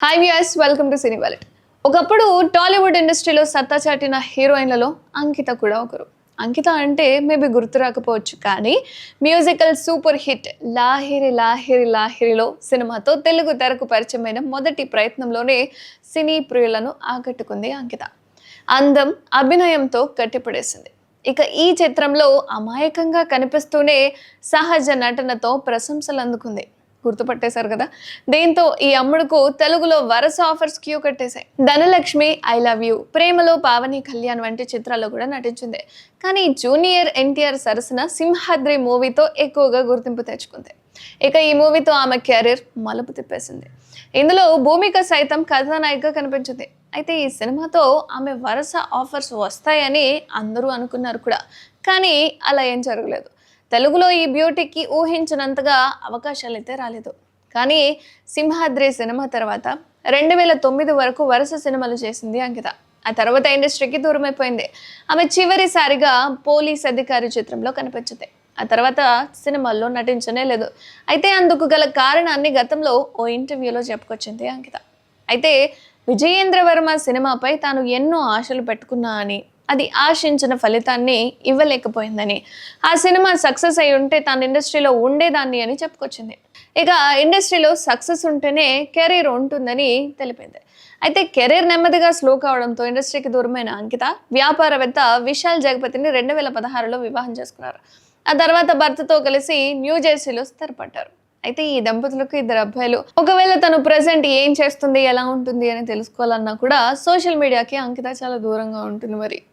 Hi viewers welcome to Cine Wallet ఒకప్పుడు టాలీవుడ్ ఇండస్ట్రీలో సత్తా చాటిన హీరోయిన్లలో అంకిత కూడా ఒకరు. అంకిత అంటే మేబీ గుర్తు రాకపోవచ్చు కానీ musical super hit Lahiri Lahiri లాహిరిలో సినిమాతో తెలుగు తెరకు పరిచయమైన మొదటి ప్రయత్నంలోనే సినీ ప్రియులను ఆకట్టుకుంది అంకిత. అందం అభినయంతో కట్టిపడేసింది. ఇక ఈ చిత్రంలో అమాయకంగా కనిపిస్తూనే సహజ నటనతో ప్రశంసలు అందుకుంది గుర్తుపట్టేశారు కదా? దీంతో ఈ అమ్ముడుకు తెలుగులో వరుస ఆఫర్స్ క్యూ కట్టేశాయి. ధనలక్ష్మి ఐ లవ్ యూ ప్రేమలో పావని కళ్యాణ్ వంటి చిత్రాల్లో కూడా నటించింది. కానీ జూనియర్ ఎన్టీఆర్ సరసన సింహాద్రి మూవీతో ఎక్కువగా గుర్తింపు తెచ్చుకుంది. ఇక ఈ మూవీతో ఆమె కెరీర్ మలుపు తిప్పేసింది. ఇందులో భూమిక సైతం కథానాయికగా కనిపించింది. అయితే ఈ సినిమాతో ఆమె వరుస ఆఫర్స్ వస్తాయని అందరూ అనుకున్నారు కూడా. కానీ అలా ఏం జరగలేదు. తెలుగులో ఈ బ్యూటీకి ఊహించినంతగా అవకాశాలు అయితే రాలేదు. కానీ సింహాద్రి సినిమా తర్వాత రెండు వేల తొమ్మిది వరకు వరుస సినిమాలు చేసింది అంకిత. ఆ తర్వాత ఇండస్ట్రీకి దూరమైపోయింది. ఆమె చివరిసారిగా పోలీస్ అధికారి చిత్రంలో కనిపించింది. ఆ తర్వాత సినిమాల్లో నటించనే లేదు. అయితే అందుకు గల కారణాన్ని గతంలో ఓ ఇంటర్వ్యూలో చెప్పుకొచ్చింది అంకిత. అయితే విజయేంద్ర వర్మ సినిమాపై తాను ఎన్నో ఆశలు పెట్టుకున్నా అని అది ఆశించిన ఫలితాన్ని ఇవ్వలేకపోయిందని. ఆ సినిమా సక్సెస్ అయి ఉంటే తాను ఇండస్ట్రీలో ఉండేదాన్ని అని చెప్పుకొచ్చింది. ఇక ఇండస్ట్రీలో సక్సెస్ ఉంటేనే కెరీర్ ఉంటుందని తెలిపింది. అయితే కెరీర్ నెమ్మదిగా స్లో కావడంతో ఇండస్ట్రీకి దూరమైన అంకిత వ్యాపారవేత్త విశాల్ జగపతిని రెండు వేల పదహారులో వివాహం చేసుకున్నారు. ఆ తర్వాత భర్తతో కలిసి న్యూ జెర్సీలో స్థిరపడ్డారు. అయితే ఈ దంపతులకు ఇద్దరు అబ్బాయిలు ఒకవేళ తను ప్రజెంట్ ఏం చేస్తుంది ఎలా ఉంటుంది అని తెలుసుకోవాలన్నా కూడా సోషల్ మీడియాకి అంకిత చాలా దూరంగా ఉంటుంది మరి.